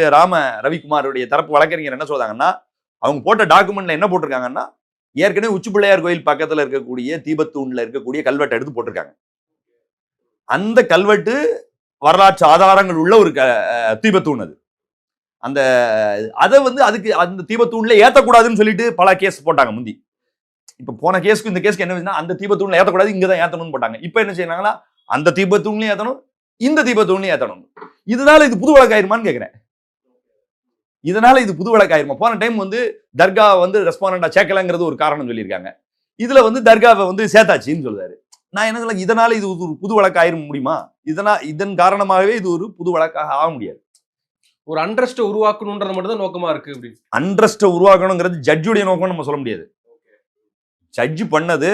ராம ரவிக்குமாருடைய தரப்பு வழக்கறிஞர் என்ன சொல்றாங்கன்னா அவங்க போட்ட டாக்குமெண்ட்ல என்ன போட்டிருக்காங்கன்னா ஏற்கனவே உச்சி பிள்ளையார் கோயில் பக்கத்துல இருக்கக்கூடிய தீபத்தூண்ல இருக்கக்கூடிய கல்வெட்டை எடுத்து போட்டிருக்காங்க. அந்த கல்வெட்டு வரலாற்று ஆதாரங்கள் உள்ள ஒரு க- தீபத்தூண் அது. அந்த அதை வந்து அதுக்கு அந்த தீபத்தூண்ல ஏத்தக்கூடாதுன்னு சொல்லிட்டு பல கேஸ் போட்டாங்க முந்தி. இப்ப போன கேஸ்க்கு இந்த கேஸ்க்கு என்ன அந்த தீபத்தூண்ல ஏத்தக்கூடாது இங்கதான் ஏத்தணும்னு போட்டாங்க. இப்போ என்ன செய்யறாங்கன்னா அந்த தீபத்தூண்லயும் ஏத்தணும் இந்த தீபத்தூண்லயும் ஏத்தணும். இதனால இது புது வழக்காயிருமான்னு கேக்குறேன். இதனால இது புது வழக்காயிருமா? போன டைம் வந்து தர்கா வந்து ரெஸ்பாண்டா சேர்க்கலங்கிறது ஒரு காரணம் சொல்லியிருக்காங்க. இதுல வந்து தர்காவை வந்து சேர்த்தாச்சின்னு சொல்றாரு. நான் என்ன சொல்ல இதனால இது ஒரு புது வழக்காயிர முடியுமா? இதனா இதன் காரணமாகவே இது ஒரு புது வழக்காக ஆக முடியாது. ஒரு அண்ட்ரஸ்ட் உருவாக்கணுன்றது மட்டும் தான் நோக்கமா இருக்கு அப்படி அண்ட்ரஸ்ட்டை உருவாக்கணுங்கிறது ஜட்ஜுடைய நோக்கம் நம்ம சொல்ல முடியாது. ஜட்ஜ் பண்ணது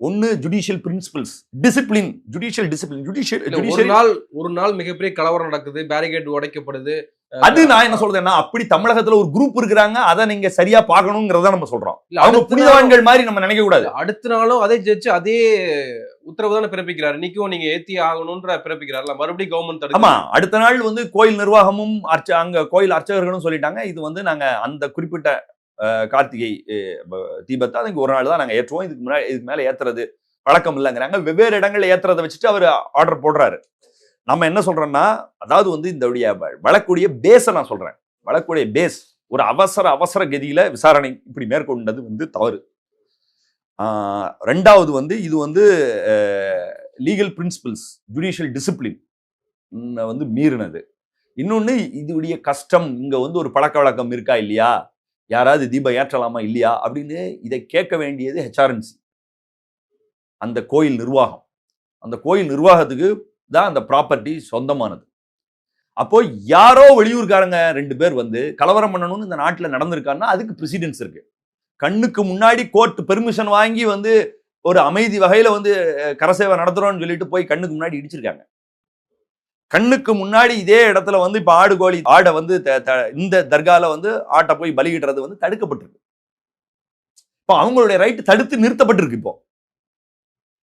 ஒன்னு judicial principles discipline judicial discipline judicial ஒரு நாள் ஒரு நாள் மிகப்பெரிய கலவரம் நடக்குது பேரிகேட் உடைக்கப்படுது அது நான் என்ன சொல்றேன்னா அப்படி தமிழகத்துல ஒரு குரூப் இருக்கிறாங்க அதை நீங்க சரியா பார்க்கணுங்கிறத நம்ம சொல்றோம். அவங்க புனிதவான்கள் மாதிரி நம்ம நினைக்க கூடாது. அடுத்த நாளும் அதே ஜட்ஜ் அதே உத்தரவு தானே பிறப்பிக்கிறாரு. இன்னைக்கும் நீங்க ஏத்தி ஆகணும்ன்ற பிறப்பிக்கிறாருல மறுபடியும் கவர்மெண்ட் ஆமா அடுத்த நாள் வந்து கோயில் நிர்வாகமும் அர்ச்ச அங்க கோயில் அர்ச்சகர்களும் சொல்லிட்டாங்க இது வந்து நாங்க அந்த குறிப்பிட்ட கார்த்திகை தீபத்தை அதுக்கு ஒரு நாள் தான் நாங்க ஏற்றுவோம். இதுக்கு முன்னாடி இதுக்கு மேல ஏத்துறது வழக்கம் இல்லைங்கிறாங்க. வெவ்வேறு இடங்கள்ல ஏத்துறதை வச்சுட்டு அவர் ஆர்டர் போடுறாரு. நம்ம என்ன சொல்கிறோன்னா அதாவது வந்து இந்த வழக்குடைய பேஸை நான் சொல்கிறேன் வழக்குடைய பேஸ் ஒரு அவசர அவசர கதியில் விசாரணை இப்படி மேற்கொண்டது வந்து தவறு. ரெண்டாவது வந்து இது வந்து லீகல் பிரின்சிபல்ஸ் ஜுடிஷியல் டிசிப்ளின் வந்து மீறினது. இன்னொன்று இதுடைய கஷ்டம் இங்கே வந்து ஒரு பழக்க வழக்கம் இருக்கா இல்லையா? யாராவது தீபம் ஏற்றலாமா இல்லையா? அப்படின்னு இதை கேட்க வேண்டியது ஹெச்ஆர்என்சி அந்த கோயில் நிர்வாகம். அந்த கோயில் நிர்வாகத்துக்கு தான் அந்த ப்ராப்பர்ட்டி சொந்தமானது. அப்போ யாரோ வெளியூர்காரங்க ரெண்டு பேர் வந்து கலவரம் பண்ணணும்னு இந்த நாட்டில் நடந்திருக்காங்கன்னா அதுக்கு பிரசிடென்ஸ் இருக்கு. கண்ணுக்கு முன்னாடி கோர்ட் பெர்மிஷன் வாங்கி வந்து ஒரு அமைதி வகையில் வந்து கரசேவை நடத்துகிறோம்னு சொல்லிட்டு போய் கண்ணுக்கு முன்னாடி இடிச்சிருக்காங்க. கண்ணுக்கு முன்னாடி இதே இடத்துல வந்து இப்போ ஆடு கோழி ஆடை வந்து த- த- இந்த தர்கால வந்து ஆட்டை போய் பலியிடுறது வந்து தடுக்கப்பட்டிருக்கு. இப்போ அவங்களுடைய ரைட்டு தடுத்து நிறுத்தப்பட்டிருக்கு இப்போ.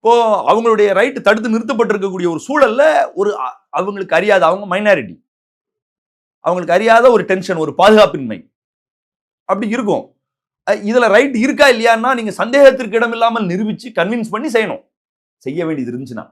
இப்போ அவங்களுடைய ரைட்டு தடுத்து நிறுத்தப்பட்டிருக்கக்கூடிய ஒரு சூழல்ல ஒரு அவங்களுக்கு அறியாத அவங்க மைனாரிட்டி அவங்களுக்கு அறியாத ஒரு டென்ஷன் ஒரு பாதுகாப்பின்மை. அப்படி இருக்கும். இதுல ரைட் இருக்கா இல்லையான்னா நீங்க சந்தேகத்திற்கு இடம் இல்லாமல் நிரூபிச்சு கன்வின்ஸ் பண்ணி செய்யணும். செய்ய வேண்டியது இருந்துச்சுன்னா.